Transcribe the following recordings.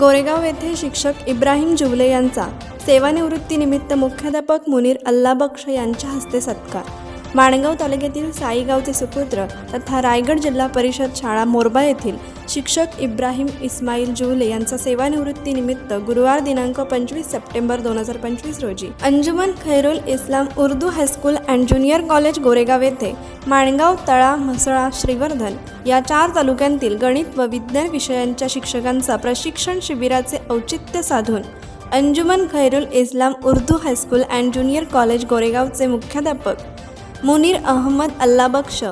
गोरेगाव येथे शिक्षक इब्राहिम जुवले यांचा सेवानिवृत्तीनिमित्त मुख्याध्यापक मुनीर अल्लाबक्ष यांच्या हस्ते सत्कार. माणगाव तालुक्यातील साईगावचे सुपुत्र तथा रायगड जिल्हा परिषद शाळा मोरबा येथील शिक्षक इब्राहिम इस्माईल जुवले यांचा सेवानिवृत्तीनिमित्त गुरुवार दिनांक पंचवीस सप्टेंबर दोन हजार पंचवीस रोजी Anjuman Khairul Islam Urdu high school and junior college Goregaon येथे माणगाव तळा म्हसळा श्रीवर्धन या चार तालुक्यांतील गणित व विज्ञान विषयांच्या शिक्षकांचा प्रशिक्षण शिबिराचे औचित्य साधून Anjuman Khairul Islam Urdu high school and junior college गोरेगावचे मुख्याध्यापक मुनीर अहमद अल्लाबक्ष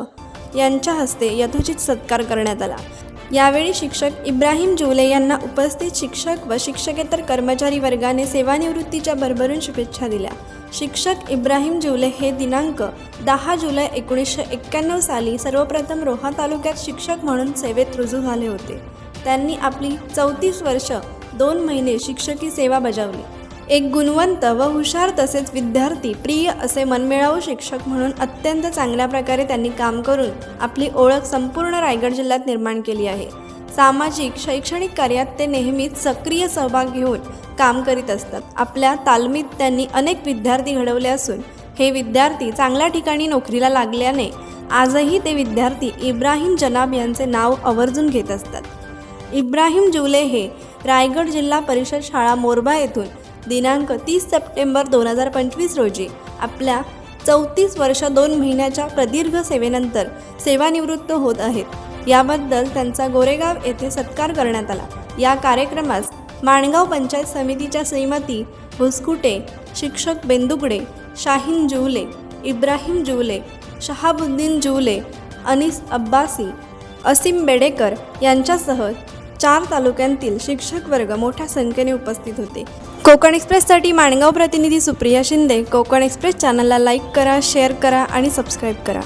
यांच्या हस्ते यथोचित सत्कार करण्यात आला. यावेळी शिक्षक इब्राहिम जुले यांना उपस्थित शिक्षक व शिक्षकेतर कर्मचारी वर्गाने सेवानिवृत्तीच्या भरभरून शुभेच्छा दिल्या. शिक्षक इब्राहिम जुले हे दिनांक दहा जुलै एकोणीसशे एक्क्याण्णव साली सर्वप्रथम रोहा तालुक्यात शिक्षक म्हणून सेवेत रुजू झाले होते. त्यांनी आपली चौतीस वर्ष दोन महिने शिक्षकी सेवा बजावली. एक गुणवंत व हुशार तसेच विद्यार्थी प्रिय असे मनमिळावू शिक्षक म्हणून अत्यंत चांगल्या प्रकारे त्यांनी काम करून आपली ओळख संपूर्ण रायगड जिल्ह्यात निर्माण केली आहे. सामाजिक शैक्षणिक कार्यात ते नेहमीच सक्रिय सहभाग घेऊन काम करीत असतात. आपल्या तालमीत त्यांनी अनेक विद्यार्थी घडवले असून हे विद्यार्थी चांगल्या ठिकाणी नोकरीला लागल्याने आजही ते विद्यार्थी इब्राहिम जनाब यांचे नाव आवर्जून घेत असतात. इब्राहिम जुले हे रायगड जिल्हा परिषद शाळा मोरबा येथून दिनांक तीस सप्टेंबर दोन हजार पंचवीस रोजी. आपल्या चौतीस वर्ष दोन महिन्याच्या प्रदीर्घ सेवेनंतर सेवानिवृत्त होत आहेत. याबद्दल त्यांचा गोरेगाव येथे सत्कार करण्यात आला. या कार्यक्रमास माणगाव पंचायत समितीच्या श्रीमती भुसकुटे शिक्षक बेंदुगडे शाहीन जुवले इब्राहिम जुवले शहाबुद्दीन जुवले अनिस अब्बासी असीम बेडेकर यांच्यासह चार तालुक्यांतील शिक्षक वर्ग मोठ्या संख्येने उपस्थित होते. कोकण एक्सप्रेससाठी माणगाव प्रतिनिधी सुप्रिया शिंदे. कोकण एक्सप्रेस चॅनलला लाईक करा शेअर करा आणि सबस्क्राईब करा.